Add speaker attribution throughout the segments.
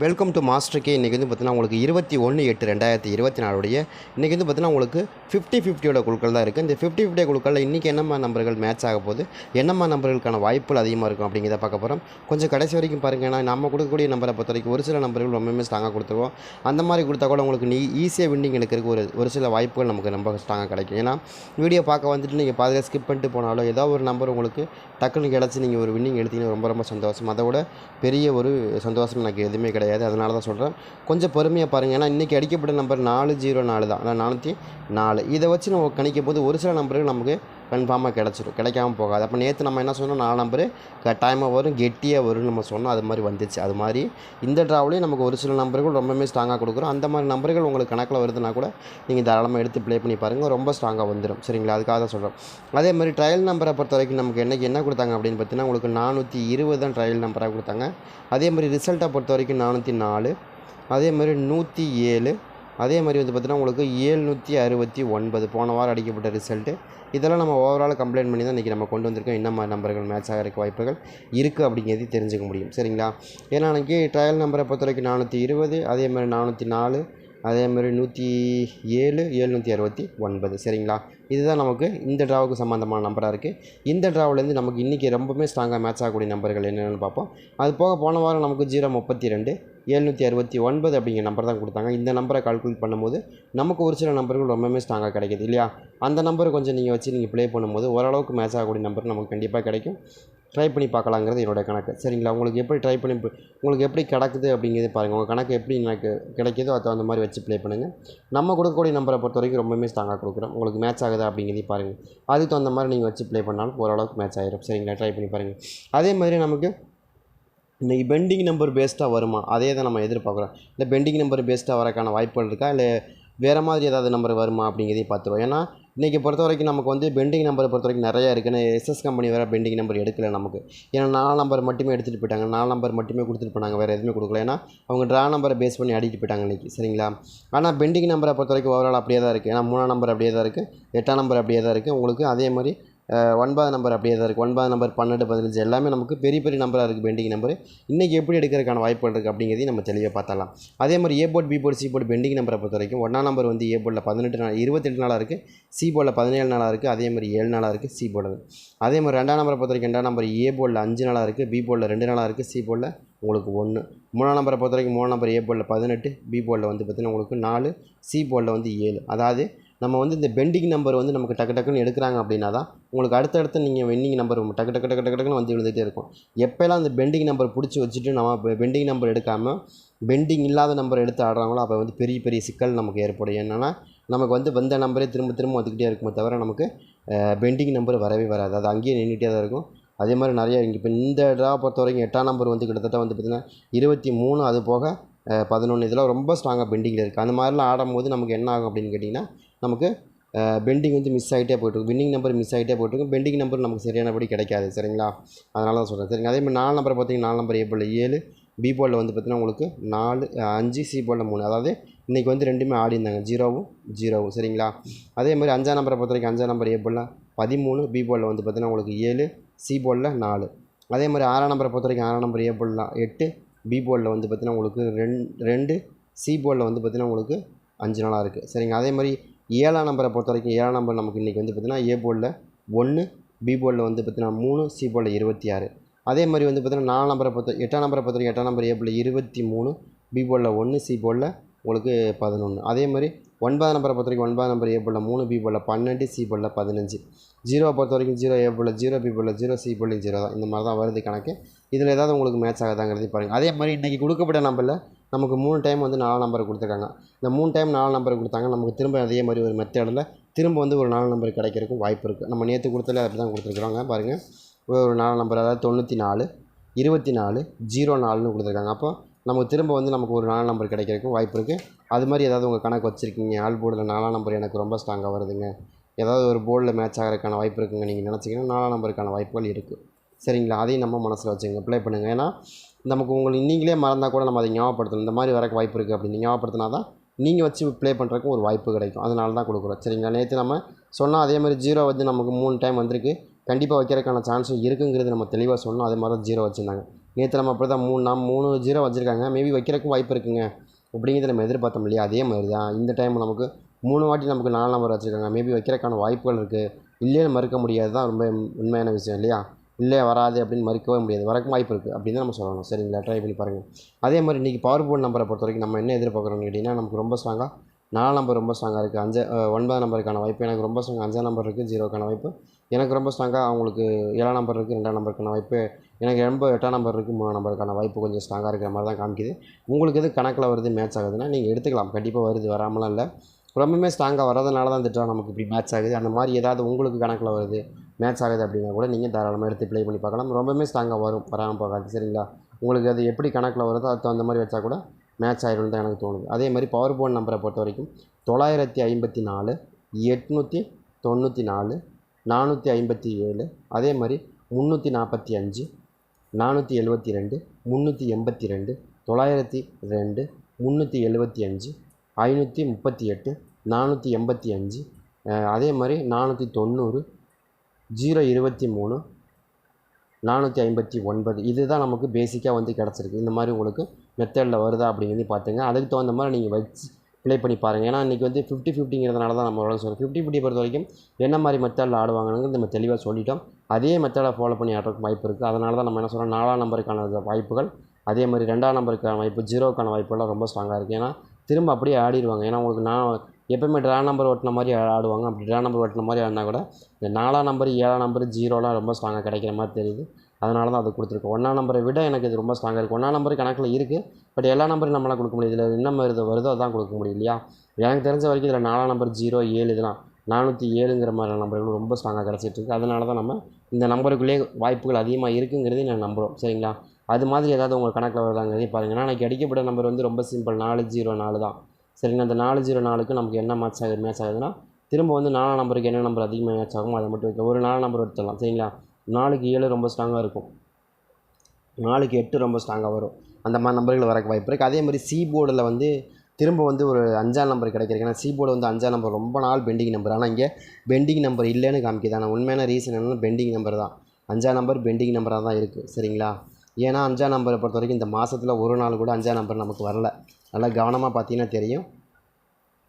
Speaker 1: Welcome to master K இன்றைக்கி வந்து பார்த்தீங்கன்னா உங்களுக்கு இருபத்தி ஒன்று எட்டு ரெண்டாயிரத்தி இருபத்தி நாலுடைய இன்றைக்கி வந்து பார்த்தீங்கன்னா உங்களுக்கு ஃபிஃப்டி ஃபிஃப்டியோட குழுக்கள் தான் இருக்குது இந்த ஃபிஃப்டி ஃபிஃப்டி குழுக்களில் இன்றைக்கி என்னம்மா நம்பர்கள் மேட்ச் ஆக போகுது? என்னம்மா நம்பர்களுக்கான வாய்ப்புகள் அதிகமாக இருக்கும் அப்படிங்கிறத பார்க்க போகிறோம் கொஞ்சம் கடைசி வரைக்கும் பாருங்கள் ஏன்னா நம்ம கொடுக்கக்கூடிய நம்பரை பொறுத்த வரைக்கும் ஒரு சில நம்பர்கள் ரொம்பவுமே ஸ்ட்ராங்காக கொடுத்துருவோம். அந்த மாதிரி கொடுத்தா கூட உங்களுக்கு நீ ஈஸியாக வின்னிங் எடுக்கிறதுக்கு ஒரு ஒரு சில வாய்ப்புகள் நமக்கு ரொம்ப ஸ்ட்ராங்காக கிடைக்கும். ஏன்னா வீடியோ பார்க்க வந்துட்டு நீங்கள் பாதியில் ஸ்கிப் பண்ணிட்டு போனாலோ ஏதோ ஒரு நம்பர் உங்களுக்கு டக்குன்னு கிடச்சி நீங்கள் ஒரு வின்னிங் எடுத்தீங்கன்னா ரொம்ப ரொம்ப சந்தோஷம். அதை விட பெரிய ஒரு சந்தோஷம் எனக்கு எதுவுமே கிடையாது. அதனால தான் சொல்கிறேன் கொஞ்சம் பொறுமையாக பாருங்கள் ஏன்னா இன்றைக்கி அடிக்கப்பட்ட நம்பர் நாலு ஜீரோ நாலு தான். அதான் நானூற்றி நாலு. இதை வச்சு நம்ம கணிக்கும் போது ஒரு சில நம்பர்கள் நமக்கு கன்ஃபார்மாக கிடச்சிடும் கிடைக்காம போகாது. அப்போ நேற்று நம்ம என்ன சொன்னோம்? நாலு நம்பரு கட்டாயமாக வரும் கெட்டியாக வரும்னு நம்ம சொன்னோம். அது மாதிரி வந்துச்சு. அது மாதிரி இந்த ட்ராவலையும் நமக்கு ஒரு சில நம்பர்கள் ரொம்பவுமே ஸ்ட்ராங்காக கொடுக்குறோம். அந்த மாதிரி நம்பர்கள் உங்களுக்கு கணக்கில் வருதுன்னா கூட நீங்கள் தாராளமாக எடுத்து ப்ளே பண்ணி பாருங்கள் ரொம்ப ஸ்ட்ராங்காக வந்துடும் சரிங்களா? அதுக்காக தான் சொல்கிறோம் அதே மாதிரி ட்ரையல் நம்பரை பொறுத்த வரைக்கும் நமக்கு என்னைக்கு என்ன கொடுத்தாங்க அப்படின்னு பார்த்தீங்கன்னா உங்களுக்கு நானூற்றி இருபது தான் ட்ரையல் நம்பராக கொடுத்தாங்க. அதே மாதிரி ரிசல்ட்டை பொறுத்த வரைக்கும் நானூற்றி நாலு. அதே மாதிரி நூற்றி ஏழு. அதே மாதிரி வந்து பார்த்தீங்கன்னா உங்களுக்கு ஏழ்நூற்றி அறுபத்தி ஒன்பது போன வாரம் அடிக்கப்பட்ட ரிசல்ட்டு இதெல்லாம் நம்ம ஓவரால் கம்ப்ளைண்ட் பண்ணி தான் இன்றைக்கி நம்ம கொண்டு வந்திருக்கோம். என்ன மாதிரி நம்பர்கள் மேட்ச் ஆகிறதுக்கு வாய்ப்புகள் இருக்குது அப்படிங்கிறது தெரிஞ்சுக்க முடியும். சரிங்களா? ஏன்னா அன்றைக்கி ட்ரையல் நம்பரை பொறுத்த வரைக்கும் நானூற்றி இருபது அதே மாதிரி நானூற்றி நாலு அதே மாதிரி நூற்றி ஏழு எழுநூற்றி அறுபத்தி ஒன்பது. சரிங்களா? இதுதான் நமக்கு இந்த ட்ராவுக்கு சம்மந்தமான நம்பராக இருக்குது இந்த ட்ராவிலேருந்து நமக்கு இன்றைக்கி ரொம்பவுமே ஸ்ட்ராங்காக மேட்ச் ஆகக்கூடிய நம்பர்கள் என்னென்னு பார்ப்போம். அது போக போன வாரம் நமக்கு ஜீரோ முப்பத்தி ரெண்டு எழுநூற்றி அறுபத்தி ஒன்பது அப்படிங்கிற நம்பர் தான் கொடுத்தாங்க. இந்த நம்பரை கால்குலேட் பண்ணும்போது நமக்கு ஒரு சில நம்பர்கள் ரொம்பவுமே ஸ்ட்ராங்காக கிடைக்குது இல்லையா? அந்த நம்பரை கொஞ்சம் நீங்கள் வச்சு நீங்கள் ப்ளே பண்ணும்போது ஓரளவுக்கு மேட்ச் ஆகக்கூடிய நம்பர் நமக்கு கண்டிப்பாக கிடைக்கும். ட்ரை பண்ணி பார்க்கலாங்கிறது என்னோடய கணக்கு. சரிங்களா? உங்களுக்கு எப்படி ட்ரை பண்ணி உங்களுக்கு எப்படி கிடக்குது அப்படிங்கிறது பாருங்கள் உங்கள் கணக்கு எப்படி எனக்கு கிடைக்குதோ அது அந்த மாதிரி வச்சு ப்ளே பண்ணுங்கள் நம்ம கொடுக்கக்கூடிய நம்பரை பொறுத்த வரைக்கும் ரொம்பவுமே ஸ்ட்ராங்காக கொடுக்குறோம். உங்களுக்கு மேட்ச் ஆகுதா அப்படிங்கிறதையும் பாருங்கள் அதுக்கு தகுந்த மாதிரி நீங்கள் வச்சு ப்ளே பண்ணாலும் ஓரளவுக்கு மேட்ச் ஆகிரும் சரிங்களா? ட்ரை பண்ணி பாருங்கள் அதே மாதிரி நமக்கு இன்றைக்கி பெண்டிங் நம்பர் பேஸ்டாக வருமா? அதே தான் நம்ம எதிர்பார்க்குறோம். இல்லை பெண்டிங் நம்பர் பேஸ்டாக வரக்கான வாய்ப்புகள் இருக்கா? இல்லை வேறு மாதிரி ஏதாவது நம்பர் வருமா அப்படிங்கிறதையும் பார்த்துருவோம். ஏன்னா இன்றைக்கி பொறுத்த வரைக்கும் நமக்கு வந்து பெண்டிங் நம்பரை பொறுத்த வரைக்கும் நிறையா இருக்குன்னு எஸ்எஸ் கம்பெனி வேறு பெண்டிங் நம்பர் எடுக்கல நமக்கு. ஏன்னா நாலு நம்பர் மட்டுமே எடுத்துகிட்டு போயிட்டாங்க. நாலு நம்பர் மட்டுமே கொடுத்துட்டு போனாங்க. வேறு எதுவுமே கொடுக்கல. ஏன்னா அவங்க ட்ரா நம்பரை பேஸ் பண்ணி அடிக்கிட்டு போயிட்டாங்க இன்றைக்கி சரிங்களா? ஆனால் பெண்டிங் நம்பரை பொறுத்த வரைக்கும் ஓவரால் அப்படியே தான் இருக்குது ஏன்னா மூணாம் நம்பர் அப்படியே தான் இருக்குது எட்டாம் நம்பர் அப்படியே தான் இருக்குது உங்களுக்கு அதே மாதிரி ஒன்பது நம்பர் அப்படியே தான் இருக்குது ஒன்பது நம்பர் பன்னெண்டு பதினஞ்சு எல்லாமே நமக்கு பெரிய பெரிய நம்பராக இருக்குது பெண்டிங் நம்பர் இன்றைக்கி எப்படி எடுக்கிறதுக்கான வாய்ப்புகள் இருக்குது அப்படிங்கிறதையும் நம்ம தெளிவாக பார்த்தலாம் அதே மாதிரி A board B board C board pending நம்பரை பொறுத்த வரைக்கும் ஒன்றாம் நம்பர் வந்து ஏ போர்டில் பதினெட்டு நாள் இருபத்தெட்டு நாளாக இருக்குது சி போர்டில் பதினேழு நாளாக இருக்குது அதே மாதிரி ஏழு நாளாக இருக்குது சி போர்டில் அதே மாதிரி ரெண்டாம் நம்பரை பொறுத்த வரைக்கும் ரெண்டாம் நம்பர் ஏ போர்டில் அஞ்சு நாளாக இருக்குது பி போர்டில் ரெண்டு நாளாக இருக்குது சி போர்டில் உங்களுக்கு ஒன்று மூணாம் நம்பரை பொறுத்த வரைக்கும் மூணாம் நம்பர் ஏ போர்டில் பதினெட்டு பி போர்டில் வந்து பார்த்திங்கன்னா உங்களுக்கு நாலு சி போர்டில் வந்து ஏழு. அதாவது நம்ம வந்து இந்த பெண்டிங் நம்பர் வந்து நமக்கு டக்கு டக்குன்னு எடுக்கிறாங்க அப்படின்னா தான் உங்களுக்கு அடுத்தடுத்து நீங்கள் வெண்டிங் நம்பர் டக்கு டக்கு டக்கு டக்கு டக்குன்னு வந்து விழுந்துகிட்டே இருக்கும். எப்போல்லாம் அந்த பெண்டிங் நம்பர் பிடிச்சி வச்சுட்டு நம்ம பெண்டிங் நம்பர் எடுக்காமல் பெண்டிங் இல்லாத நம்பர் எடுத்து ஆடுறாங்களோ அப்போ வந்து பெரிய பெரிய சிக்கல் நமக்கு ஏற்படும். என்னென்னா நமக்கு வந்து வந்த நம்பரே திரும்ப திரும்ப வந்துக்கிட்டே இருக்குமே தவிர நமக்கு பெண்டிங் நம்பர் வரவே வராது. அது அங்கேயே நின்றுட்டே தான் இருக்கும். அதே மாதிரி நிறைய இங்கே இப்போ இந்த ட்ரா பொறுத்த வரைக்கும் எட்டாம் நம்பர் வந்து கிட்டத்தட்ட வந்து பார்த்திங்கன்னா இருபத்தி மூணு அது போக பதினொன்று இதெல்லாம் ரொம்ப ஸ்ட்ராங்காக பெண்டிங்கில் இருக்குது அந்த மாதிரிலாம் ஆடும்போது நமக்கு என்ன ஆகும் அப்படின்னு கேட்டிங்கன்னா நமக்கு பெண்டிங் வந்து மிஸ் ஆகிட்டே போய்ட்டுருக்கும் வின்னிங் நம்பர் மிஸ் ஆகிட்டே போய்ட்டுருக்கும் பெண்டிங் நம்பர் நமக்கு சரியானபடி கிடைக்காது. சரிங்களா? அதனால தான் சொல்கிறேன் சரிங்க. அதே மாதிரி நாலு நம்பரை பார்த்தீங்கன்னா நாலு நம்பர் ஏ போலில் ஏழு பி போலில் வந்து பார்த்திங்கன்னா உங்களுக்கு நாலு அஞ்சு சி போலில் மூணு. அதாவது இன்றைக்கி வந்து ரெண்டுமே ஆடி இருந்தாங்க. ஜீரோவும் ஜீரோவும். சரிங்களா? அதே மாதிரி அஞ்சாம் நம்பரை பொறுத்த வரைக்கும் அஞ்சாம் நம்பர் ஏ போலில் பதிமூணு பி போலில் வந்து பார்த்திங்கன்னா உங்களுக்கு ஏழு சி போலில் நாலு. அதே மாதிரி ஆறாம் நம்பரை பொறுத்த வரைக்கும் ஆறாம் நம்பர் ஏ போலில் எட்டு பி போர்டில் வந்து பார்த்திங்கன்னா உங்களுக்கு ரெண் ரெண்டு சி போர்டில் வந்து பார்த்திங்கன்னா உங்களுக்கு அஞ்சு நாளாக இருக்குது சரிங்க. அதே மாதிரி ஏழாம் நம்பரை பொறுத்த வரைக்கும் ஏழாம் நம்பர் நமக்கு இன்றைக்கி வந்து பார்த்திங்கன்னா ஏ போர்டில் ஒன்று பி போர்டில் வந்து பார்த்திங்கன்னா மூணு சி போர்டில் இருபத்தி ஆறு. அதே மாதிரி வந்து பார்த்திங்கன்னா நாலு நம்பரை பொறுத்த எட்டாம் நம்பரை பொறுத்த வரைக்கும் எட்டாம் நம்பர் ஏ போர்டில் இருபத்தி மூணு பி போர்டில் ஒன்று சி போர்டில் உங்களுக்கு பதினொன்று அதே மாதிரி ஒன்பதாம் நம்பரை பொறுத்த வரைக்கும் ஒன்பதாம் நம்பர் ஏ போர்டில் மூணு பி போர்டில் பன்னெண்டு சி போர்டில் பதினஞ்சு. ஜீரோவை பொறுத்த வரைக்கும் ஜீரோ ஏ போர்டில் ஜீரோ பி போர்டில் ஜீரோ சி போர்டில் ஜீரோ தான் இந்த மாதிரி தான் வருது கணக்கு. இதில் ஏதாவது உங்களுக்கு மேட்ச் ஆகுதாங்கிறது பாருங்கள் அதே மாதிரி இன்றைக்கி கொடுக்கப்பட்ட நம்பரில் நமக்கு மூணு டைம் வந்து நாலு நம்பர் கொடுத்துருக்காங்க. இந்த மூணு டைம் நாலு நம்பர் கொடுத்தாங்க நமக்கு திரும்ப அதே மாதிரி ஒரு மெத்தடில் திரும்ப வந்து ஒரு நாலு நம்பர் கிடைக்கிறதுக்கும் வாய்ப்பு இருக்குது நம்ம நேற்று கொடுத்தல அப்படி தான் கொடுத்துருக்குறாங்க பாருங்கள் ஒரு நாலு நம்பர் அதாவது தொண்ணூற்றி நாலு இருபத்தி நாலு ஜீரோ நாலுன்னு கொடுத்துருக்காங்க. அப்போ நமக்கு திரும்ப வந்து நமக்கு ஒரு நாலு நம்பர் கிடைக்கிறதுக்கும் வாய்ப்பு இருக்குது அது மாதிரி ஏதாவது உங்கள் கணக்கு வச்சுருக்கீங்க ஆல் போர்டில் நாலாம் நம்பர் எனக்கு ரொம்ப ஸ்ட்ராங்காக வருதுங்க. ஏதாவது ஒரு போர்டில் மேட்ச் ஆகிறதுக்கான வாய்ப்பு இருக்குங்க நீங்கள் நினச்சிங்கன்னா நாலாம் நம்பருக்கான வாய்ப்புகள் இருக்குது சரிங்களா? அதையும் நம்ம மனசில் வச்சுங்க அப்ளை பண்ணுங்கள் ஏன்னா நமக்கு உங்களுக்கு நீங்களே மறந்தால் கூட நம்ம அதை ஞாபகப்படுத்தணும். இந்த மாதிரி வரக்கு வாய்ப்பு இருக்குது அப்படின்னு ஞாபகப்படுத்தினா தான் நீங்கள் வச்சு ப்ளே பண்ணுறதுக்கும் ஒரு வாய்ப்பு கிடைக்கும். அதனால தான் கொடுக்குறோம். சரிங்களா? நேற்று நம்ம சொன்னால் அதே மாதிரி ஜீரோ வந்து நமக்கு மூணு டைம் வந்திருக்கு. கண்டிப்பாக வைக்கிறதுக்கான சான்ஸும் இருக்குங்கிறது நம்ம தெளிவாக சொன்னோம். அதே மாதிரி தான் ஜீரோ வச்சுருந்தாங்க. நேற்று நம்ம அப்படி தான் மூணு நாம் மூணு ஜீரோ வச்சுருக்காங்க. மேபி வைக்கிறதுக்கும் வாய்ப்பு இருக்குங்க. அப்படிங்கிறத நம்ம எதிர்பார்த்தோம் இல்லையா? அதே மாதிரி தான். இந்த டைம் நமக்கு மூணு வாட்டி நமக்கு நாலு நம்பர் வச்சுருக்காங்க. மேபி வைக்கிறதுக்கான வாய்ப்புகள் இருக்குது இல்லையே மறுக்க முடியாது தான் ரொம்ப உண்மையான விஷயம் இல்லையா? இல்லை வராது அப்படின்னு மறுக்கவே முடியாது. வரக்கும் வாய்ப்பு இருக்குது அப்படின்னு தான் நம்ம சொல்லணும். சரிங்களா? ட்ரை பண்ணி பாருங்கள் அதே மாதிரி இன்றைக்கி பவர் போர்ட் நம்பரை பொறுத்த வரைக்கும் நம்ம என்ன எதிர்பார்க்குறோம்னு கேட்டிங்கன்னா நமக்கு ரொம்ப ஸ்ட்ராங்காக நாலு நம்பர் ரொம்ப ஸ்ட்ராங்காக இருக்குது அஞ்சு ஒன்பது ஒன்பதாம் நம்பருக்கான வாய்ப்பு எனக்கு ரொம்ப ஸ்ட்ராங் அஞ்சாம் நம்பர் இருக்குது ஜீரோக்கான வாய்ப்பு எனக்கு ரொம்ப ஸ்ட்ராங்காக அவங்களுக்கு ஏழாம் நம்பர் இருக்குது ரெண்டாம் நம்பருக்கான வாய்ப்பு எனக்கு ரொம்ப எட்டாம் நம்பர் இருக்குது மூணாம் நம்பருக்கான வாய்ப்பு கொஞ்சம் ஸ்ட்ராங்காக இருக்கிற மாதிரி தான் காமிக்குது. உங்களுக்கு எது கணக்கில் வருது மேட்ச் ஆகுதுன்னா நீங்கள் எடுத்துக்கலாம். கண்டிப்பாக வருது வராமலாம் இல்லை. ரொம்பவுமே ஸ்ட்ராங்காக வரதுனால தான் திட்டம் நமக்கு இப்படி மேட்ச் ஆகுது. அந்த மாதிரி ஏதாவது உங்களுக்கு கணக்கில் வருது மேட்ச் ஆகுது அப்படின்னா கூட நீங்கள் தாராளமாக எடுத்து ப்ளே பண்ணி பார்க்கலாம். ரொம்பவுமே ஸ்ட்ராங்காக வரும். வராமல் போகாது. சரிங்களா? உங்களுக்கு அது எப்படி கணக்கில் வருதோ அதுக்கு தகுந்த மாதிரி வச்சா கூட மேட்ச் ஆயிடும்னு தான் எனக்கு தோணுது. அதே மாதிரி பவர் போன் நம்பரை பொறுத்த வரைக்கும் தொள்ளாயிரத்தி ஐம்பத்தி நாலு எட்நூற்றி தொண்ணூற்றி நாலு நானூற்றி ஐம்பத்தி ஏழு அதே மாதிரி முந்நூற்றி நாற்பத்தி அஞ்சு நானூற்றி எழுபத்தி ரெண்டு முந்நூற்றி எண்பத்தி ரெண்டு தொள்ளாயிரத்தி ரெண்டு முந்நூற்றி எழுபத்தி அஞ்சு ஐநூற்றி முப்பத்தி எட்டு நானூற்றி எண்பத்தி அஞ்சு அதே மாதிரி நானூற்றி தொண்ணூறு ஜீரோ இருபத்தி மூணு நானூற்றி ஐம்பத்தி ஒன்பது. இதுதான் நமக்கு பேசிக்காக வந்து கிடச்சிருக்கு. இந்த மாதிரி உங்களுக்கு மெத்தடில் வருதா அப்படிங்கிறது பார்த்துங்க அதுக்கு தகுந்த மாதிரி நீங்கள் வச்சு ப்ளே பண்ணி பாருங்கள் ஏன்னா இன்றைக்கி வந்து ஃபிஃப்டி ஃபிஃப்டிங்கிறதுனால தான் நம்ம சொல்கிறோம் ஃபிஃப்டி ஃபிஃப்டி பொறுத்த வரைக்கும் என்ன மாதிரி மெத்தடில் ஆடுவாங்கன்னு நம்ம தெளிவாக சொல்லிட்டோம். அதே மெத்தடை ஃபாலோ பண்ணி ஆடுறதுக்கு வாய்ப்பு இருக்குது அதனால தான் நம்ம என்ன சொல்கிறோம் நாலாம் நம்பருக்கான வாய்ப்புகள் அதே மாதிரி ரெண்டாம் நம்பருக்கான வாய்ப்பு ஜீரோக்கான வாய்ப்புலாம் ரொம்ப ஸ்ட்ராங்காக இருக்குது ஏன்னா திரும்ப அப்படியே ஆடிடுவாங்க ஏன்னா உங்களுக்கு நான் எப்போயுமே ட்ரா நம்பர் ஓட்டின மாதிரி ஆடுவாங்க. அப்படி ட்ரா நம்பர் ஓட்டின மாதிரி ஆடினா கூட இந்த நாலாம் நம்பர் ஏழாம் நம்பர் ஜீரோலாம் ரொம்ப ஸ்ட்ராங்காக கிடைக்கிற மாதிரி தெரியுது. அதனால தான் அது கொடுத்துருக்கோம். ஒன்றாம் நம்பரை விட எனக்கு இது ரொம்ப ஸ்ட்ராங்காக இருக்குது ஒன்றாம் நம்பர் கணக்கில் இருக்குது பட் எல்லா நம்பரும் நம்மளால் கொடுக்க முடியும் இதில் என்ன மாதிரி வருதோ அதான் கொடுக்க முடியும் இல்லையா? எனக்கு தெரிஞ்ச வரைக்கும் இதில் நாலாம் நம்பர் ஜீரோ ஏழு இதெல்லாம் நானூற்றி ஏழுங்கிற மாதிரி நம்பர்கள் ரொம்ப ஸ்ட்ராங்காக கிடச்சிட்டு இருக்கு. அதனால தான் நம்ம இந்த நம்பருக்குள்ளேயே வாய்ப்புகள் அதிகமாக இருக்குங்கிறதையும் நான் நம்புகிறோம் சரிங்களா? அது மாதிரி ஏதாவது உங்கள் கணக்கில் வருதாங்கிறதையும் பாருங்கள் ஏன்னா எனக்கு அடிக்கப்பட்ட நம்பர் வந்து ரொம்ப சிம்பிள் நாலு ஜீரோ நாலு தான். சரிங்களா? அந்த நாலு ஜீரோ நாலுக்கு நமக்கு என்ன மேட்ச் ஆகுது மேட்ச் ஆகுதுன்னா திரும்ப வந்து நாலாம் நம்பருக்கு என்ன நம்பர் அதிகமாக மேட்ச் ஆகும் அதை மட்டும் வைக்க ஒரு நாலு நம்பர் எடுத்துடலாம் சரிங்களா? நாலுக்கு ஏழு ரொம்ப ஸ்ட்ராங்காக இருக்கும். நாலுக்கு எட்டு ரொம்ப ஸ்ட்ராங்காக வரும். அந்த மாதிரி நம்பர்கள் வரக்கு வாய்ப்பு இருக்குது அதே மாதிரி சி போர்டில் வந்து திரும்ப வந்து ஒரு அஞ்சாம் நம்பர் கிடைக்கிறது ஏன்னா சி போர்டு வந்து அஞ்சாம் நம்பர் ரொம்ப நாள் பெண்டிங் நம்பர் ஆனால் இங்கே பெண்டிங் நம்பர் இல்லைன்னு காமிக்குது. ஆனால் உண்மையான ரீசன் என்னன்னா பெண்டிங் நம்பர் தான். அஞ்சாம் நம்பர் பெண்டிங் நம்பராக தான் இருக்குது சரிங்களா? ஏன்னா அஞ்சாம் நம்பரை பொறுத்த வரைக்கும் இந்த மாதத்தில் ஒரு நாள் கூட அஞ்சாம் நம்பர் நமக்கு வரல. நல்லா கவனமாக பார்த்தீங்கன்னா தெரியும்.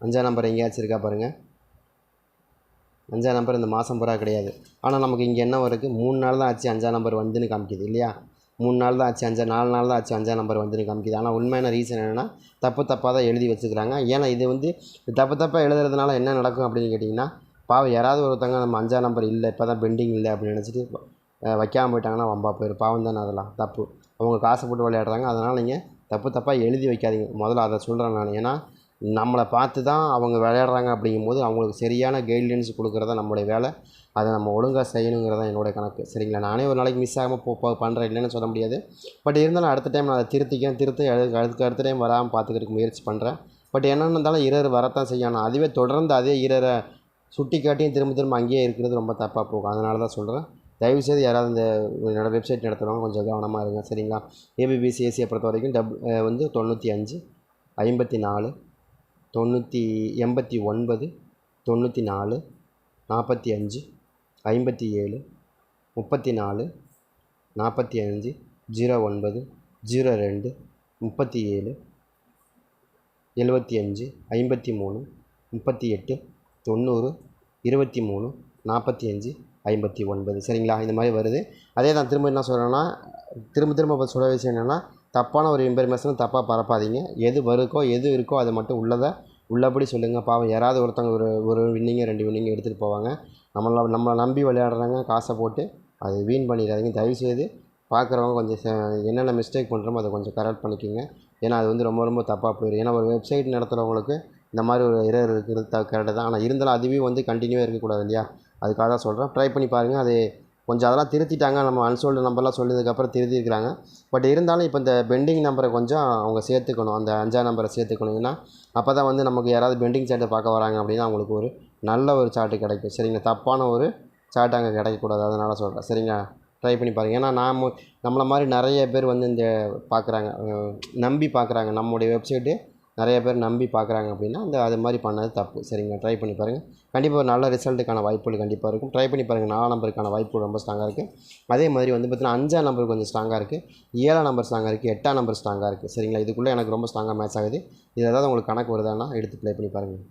Speaker 1: அஞ்சாம் நம்பர் எங்கேயாச்சும் இருக்கா பாருங்கள் அஞ்சாம் நம்பர் இந்த மாதம் பூரா கிடையாது. ஆனால் நமக்கு இங்கே என்ன வருது மூணு நாள் தான் ஆச்சு அஞ்சாம் நம்பர் வந்துன்னு காமிக்குது இல்லையா? மூணு நாள் தான் ஆச்சு அஞ்சா நாலு நாள் தான் ஆச்சு அஞ்சாம் நம்பர் வந்துன்னு காமிக்குது. ஆனால் உண்மையான ரீசன் என்னென்னா தப்பு தப்பாக தான் எழுதி வச்சுக்கிறாங்க. ஏன்னா இது வந்து தப்பு தப்பாக எழுதுறதுனால என்ன நடக்கும் அப்படின்னு கேட்டிங்கன்னா பாவம் யாராவது ஒருத்தவங்க நம்ம அஞ்சாம் நம்பர் இல்லை இப்போ தான் பெண்டிங் இல்லை அப்படின்னு நினச்சிட்டு வைக்காமல் போயிட்டாங்கன்னா வம்பா போயிடும் பாவம் தானே அதெல்லாம் தப்பு. அவங்க காசை போட்டு விளையாடுறாங்க. அதனால் நீங்கள் தப்பு தப்பாக எழுதி வைக்காதீங்க. முதல்ல அதை சொல்கிறேன் நான். ஏன்னா நம்மளை பார்த்து தான் அவங்க விளையாடுறாங்க அப்படிங்கும்போது அவங்களுக்கு சரியான கைட்லைன்ஸ் கொடுக்குறதா நம்மளுடைய வேலை. அதை நம்ம ஒழுங்காக செய்யணுங்கிறதான் என்னுடைய கணக்கு. சரிங்களா? நானே ஒரு நாளைக்கு மிஸ் ஆகாமல் போ பண்ணுறேன் இல்லைன்னு சொல்ல முடியாது. பட் இருந்தாலும் அடுத்த டைம் நான் அதை திருத்திக்கேன் திருத்தி அதுக்கு அதுக்கு அடுத்த டைம் வராமல் பார்த்துக்கிறதுக்கு முயற்சி பண்ணுறேன் பட் என்னென்னு இருந்தாலும் இரர் வரத்தான் செய்யணும் அதுவே தொடர்ந்து அதே இரரை சுட்டி காட்டியும் திரும்ப திரும்ப அங்கேயே இருக்கிறது ரொம்ப தப்பாக போகும். அதனால தான் சொல்கிறேன் தயவுசெய்து யாராவது இந்த என்னோட வெப்சைட் நடத்துகிறவங்க கொஞ்சம் கவனமாக இருங்க சரிங்களா? ஏபிபிசிஎஸ்சியை பொறுத்த வரைக்கும் டப் வந்து தொண்ணூற்றி அஞ்சு ஐம்பத்தி நாலு தொண்ணூற்றி எண்பத்தி ஒன்பது தொண்ணூற்றி நாலு நாற்பத்தி அஞ்சு ஐம்பத்தி ஏழு முப்பத்தி நாலு நாற்பத்தி அஞ்சு ஜீரோ ஒன்பது ஜீரோ ரெண்டு முப்பத்தி ஏழு எழுபத்தி அஞ்சு ஐம்பத்தி மூணு முப்பத்தி எட்டு தொண்ணூறு இருபத்தி மூணு நாற்பத்தி அஞ்சு ஐம்பத்தி ஒன்பது. சரிங்களா? இந்த மாதிரி வருது. அதே தான் திரும்ப என்ன சொல்கிறேன்னா திரும்ப திரும்ப இப்போ சொல்ல விஷயம் என்னென்னா தப்பான ஒரு இன்ஃபர்மேஷனை தப்பாக பரப்பாதீங்க. எது வருக்கோ எது இருக்கோ அதை மட்டும் உள்ளதை உள்ளபடி சொல்லுங்கள் பாவம் யாராவது ஒருத்தவங்க ஒரு ஒரு வின்னிங்க ரெண்டு வின்னிங்க எடுத்துகிட்டு போவாங்க. நம்மளை நம்மளை நம்பி விளையாடுறாங்க காசை போட்டு அதை வீண் பண்ணிடாதீங்க. தயவுசெய்து பார்க்குறவங்க கொஞ்சம் என்னென்ன மிஸ்டேக் பண்ணுறோமோ அதை கொஞ்சம் கரெக்ட் பண்ணிக்கோங்க. ஏன்னா அது வந்து ரொம்ப ரொம்ப தப்பாக போயிடும் ஏன்னா ஒரு வெப்சைட் நடத்துகிறவங்களுக்கு இந்த மாதிரி ஒரு இரர் இருக்கிறது த தான். ஆனால் இருந்தாலும் அதுவே வந்து கண்டினியூவாக இருக்கக்கூடாது இல்லையா? அதுக்காக தான் சொல்கிறேன் ட்ரை பண்ணி பாருங்கள் அது கொஞ்சம் அதெல்லாம் திருத்திட்டாங்க. நம்ம அன்சோல்டு நம்பர்லாம் சொல்லியதுக்கப்புறம் திருத்திருக்கிறாங்க பட் இருந்தாலும் இப்போ இந்த பெண்டிங் நம்பரை கொஞ்சம் அவங்க சேர்த்துக்கணும். அந்த அஞ்சாம் நம்பரை சேர்த்துக்கணும். ஏன்னா அப்போ தான் வந்து நமக்கு யாராவது பெண்டிங் சார்ட்டை பார்க்க வராங்க அப்படின்னா அவங்களுக்கு ஒரு நல்ல ஒரு சார்ட்டு கிடைக்கும். சரிங்களா? தப்பான ஒரு சார்ட் அங்கே கிடைக்கக்கூடாது. அதனால் சொல்கிறேன் சரிங்களா? ட்ரை பண்ணி பாருங்கள் ஏன்னா நாம் நம்மளை மாதிரி நிறைய பேர் வந்து இந்த பார்க்குறாங்க. நம்பி பார்க்குறாங்க. நம்முடைய வெப்சைட்டு நிறைய பேர் நம்பி பார்க்குறாங்க அப்படின்னா அந்த அது மாதிரி பண்ணது தப்பு. சரிங்களா ட்ரை பண்ணி பாருங்கள் கண்டிப்பாக ஒரு நல்ல ரிசல்ட்டுக்கான வாய்ப்புகள் கண்டிப்பாக இருக்கும். ட்ரை பண்ணி பாருங்கள் நாலாம் நம்பருக்கான வாய்ப்பு ரொம்ப ஸ்ட்ராங்காக இருக்குது அதே மாதிரி வந்து பார்த்திங்கன்னா அஞ்சாம் நம்பர் கொஞ்சம் ஸ்ட்ராங்காக இருக்குது ஏழாம் நம்பர் ஸ்ட்ராங்காக இருக்குது எட்டாம் நம்பர் ஸ்ட்ராங்காக இருக்குது சரிங்களா? இதுக்குள்ளே எனக்கு ரொம்ப ஸ்ட்ராங்காக மேட்ச் ஆகுது. இது ஏதாவது உங்களுக்கு கணக்கு வருதானா எடுத்து ப்ளே பண்ணி பாருங்கள்